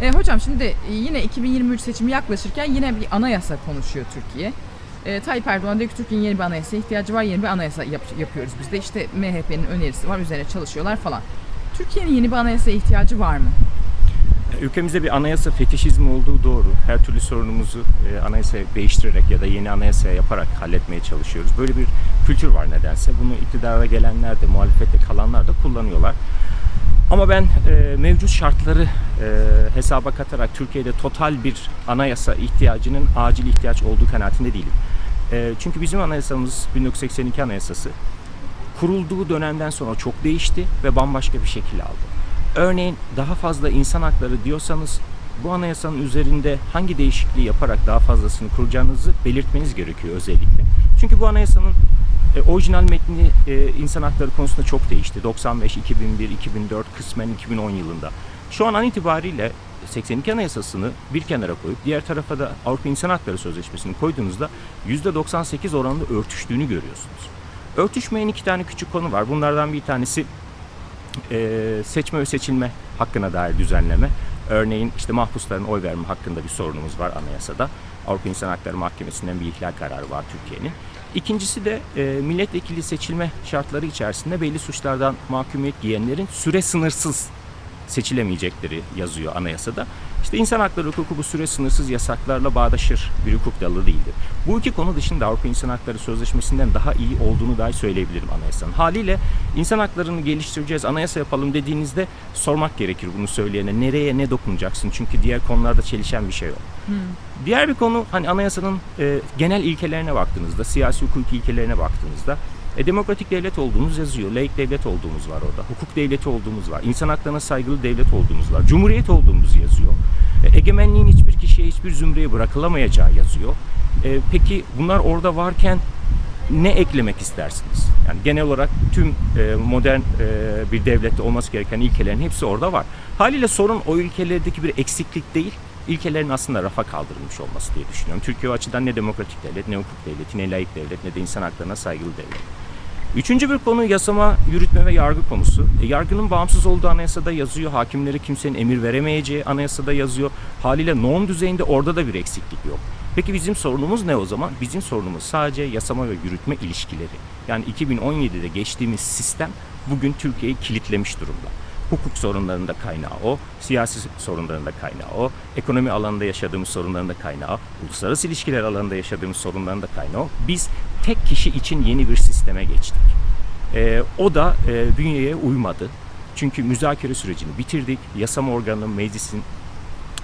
E, hocam şimdi e, yine 2023 seçimi yaklaşırken yine bir anayasa konuşuyor Türkiye. E, Tayyip Erdoğan diyor ki Türkiye'nin yeni bir anayasa ihtiyacı var. Yeni bir anayasa yap- yapıyoruz biz de. İşte MHP'nin önerisi var. Üzerine çalışıyorlar falan. Türkiye'nin yeni bir anayasa ihtiyacı var mı? Ülkemizde bir anayasa fetişizmi olduğu doğru. Her türlü sorunumuzu e, anayasaya değiştirerek ya da yeni anayasaya yaparak halletmeye çalışıyoruz. Böyle bir kültür var nedense. Bunu iktidara gelenler de, muhalefette kalanlar da kullanıyorlar. Ama ben e, mevcut şartları e, hesaba katarak Türkiye'de total bir anayasa ihtiyacının acil ihtiyaç olduğu kanaatinde değilim. E, çünkü bizim anayasamız 1982 anayasası kurulduğu dönemden sonra çok değişti ve bambaşka bir şekil aldı. Örneğin daha fazla insan hakları diyorsanız bu anayasanın üzerinde hangi değişikliği yaparak daha fazlasını kuracağınızı belirtmeniz gerekiyor özellikle. Çünkü bu anayasanın e, orijinal metni e, insan hakları konusunda çok değişti. 95, 2001, 2004, kısmen 2010 yılında. Şu an an itibariyle 82 Anayasası'nı bir kenara koyup diğer tarafa da Avrupa İnsan Hakları Sözleşmesi'ni koyduğunuzda %98 oranında örtüştüğünü görüyorsunuz. Örtüşmeyen iki tane küçük konu var. Bunlardan bir tanesi e, seçme ve seçilme hakkına dair düzenleme. Örneğin işte mahpusların oy verme hakkında bir sorunumuz var anayasada. Avrupa İnsan Hakları Mahkemesi'nden bir ihlal kararı var Türkiye'nin. İkincisi de e, milletvekili seçilme şartları içerisinde belli suçlardan mahkumiyet giyenlerin süre sınırsız seçilemeyecekleri yazıyor anayasada. İşte insan hakları hukuku bu süre sınırsız yasaklarla bağdaşır bir hukuk dalı değildir. Bu iki konu dışında Avrupa İnsan Hakları Sözleşmesi'nden daha iyi olduğunu dahi söyleyebilirim anayasanın. Haliyle insan haklarını geliştireceğiz, anayasa yapalım dediğinizde sormak gerekir bunu söyleyene. Nereye ne dokunacaksın? Çünkü diğer konularda çelişen bir şey yok. Diğer bir konu hani anayasanın e, genel ilkelerine baktığınızda, siyasi hukuk ilkelerine baktığınızda e, demokratik devlet olduğumuz yazıyor. Laik devlet olduğumuz var orada. Hukuk devleti olduğumuz var. İnsan haklarına saygılı devlet olduğumuz var. Cumhuriyet olduğumuz yazıyor. E, egemenliğin hiçbir kişiye, hiçbir zümreye bırakılamayacağı yazıyor. E, peki bunlar orada varken ne eklemek istersiniz? Yani genel olarak tüm e, modern e, bir devlette olması gereken ilkelerin hepsi orada var. Haliyle sorun o ilkelerdeki bir eksiklik değil, ilkelerin aslında rafa kaldırılmış olması diye düşünüyorum. Türkiye o açıdan ne demokratik devlet, ne hukuk devleti, ne layık devlet, ne de insan haklarına saygılı devlet. Üçüncü bir konu yasama, yürütme ve yargı konusu. E, yargının bağımsız olduğu anayasada yazıyor. Hakimlere kimsenin emir veremeyeceği anayasada yazıyor. Haliyle norm düzeyinde orada da bir eksiklik yok. Peki bizim sorunumuz ne o zaman? Bizim sorunumuz sadece yasama ve yürütme ilişkileri. Yani 2017'de geçtiğimiz sistem bugün Türkiye'yi kilitlemiş durumda. Hukuk sorunlarında kaynağı o, siyasi sorunlarında kaynağı o, ekonomi alanında yaşadığımız sorunlarında kaynağı, uluslararası ilişkiler alanında yaşadığımız sorunlarında kaynağı. Biz tek kişi için yeni bir sisteme geçtik. Ee, o da e, bünyeye uymadı. Çünkü müzakere sürecini bitirdik. Yasama organının, meclisin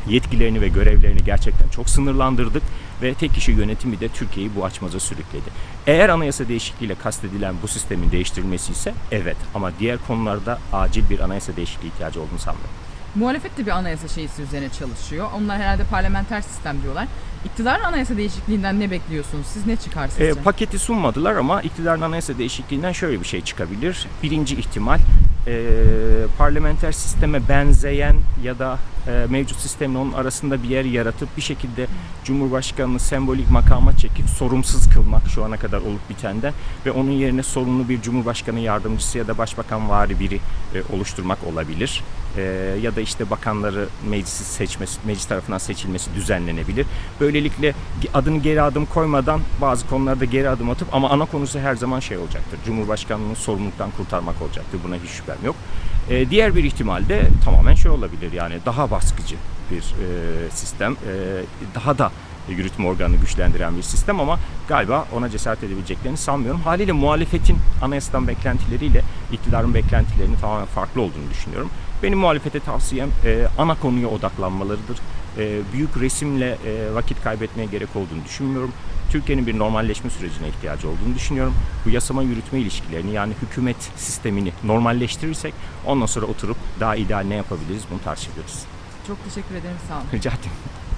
yetkilerini ve görevlerini gerçekten çok sınırlandırdık ve tek kişi yönetimi de Türkiye'yi bu açmaza sürükledi. Eğer anayasa değişikliğiyle kastedilen bu sistemin değiştirilmesi ise evet ama diğer konularda acil bir anayasa değişikliği ihtiyacı olduğunu sanmıyorum. Muhalefet de bir anayasa şeysi üzerine çalışıyor. Onlar herhalde parlamenter sistem diyorlar. İktidar anayasa değişikliğinden ne bekliyorsunuz? Siz ne çıkar sizce? E, paketi sunmadılar ama iktidarın anayasa değişikliğinden şöyle bir şey çıkabilir. Birinci ihtimal e, parlamenter sisteme benzeyen ya da e, mevcut sistemle onun arasında bir yer yaratıp bir şekilde Cumhurbaşkanı'nı sembolik makama çekip sorumsuz kılmak şu ana kadar olup bitenden ve onun yerine sorumlu bir Cumhurbaşkanı yardımcısı ya da başbakan vari biri e, oluşturmak olabilir. E, ya da işte bakanları meclisi seçmesi, meclis tarafından seçilmesi düzenlenebilir. Böylelikle adını geri adım koymadan bazı konularda geri adım atıp ama ana konusu her zaman şey olacaktır. Cumhurbaşkanlığını sorumluluktan kurtarmak olacaktır. Buna hiç şüphem yok. E, diğer bir ihtimal de tamamen şey olabilir yani daha baskıcı bir e, sistem. E, daha da yürütme organını güçlendiren bir sistem ama galiba ona cesaret edebileceklerini sanmıyorum. Haliyle muhalefetin anayasadan beklentileriyle iktidarın beklentilerinin tamamen farklı olduğunu düşünüyorum. Benim muhalefete tavsiyem e, ana konuya odaklanmalarıdır. E, büyük resimle e, vakit kaybetmeye gerek olduğunu düşünmüyorum. Türkiye'nin bir normalleşme sürecine ihtiyacı olduğunu düşünüyorum. Bu yasama yürütme ilişkilerini yani hükümet sistemini normalleştirirsek ondan sonra oturup daha ideal ne yapabiliriz bunu tartışabiliriz. Çok teşekkür ederim. Sağ olun. Rica ederim.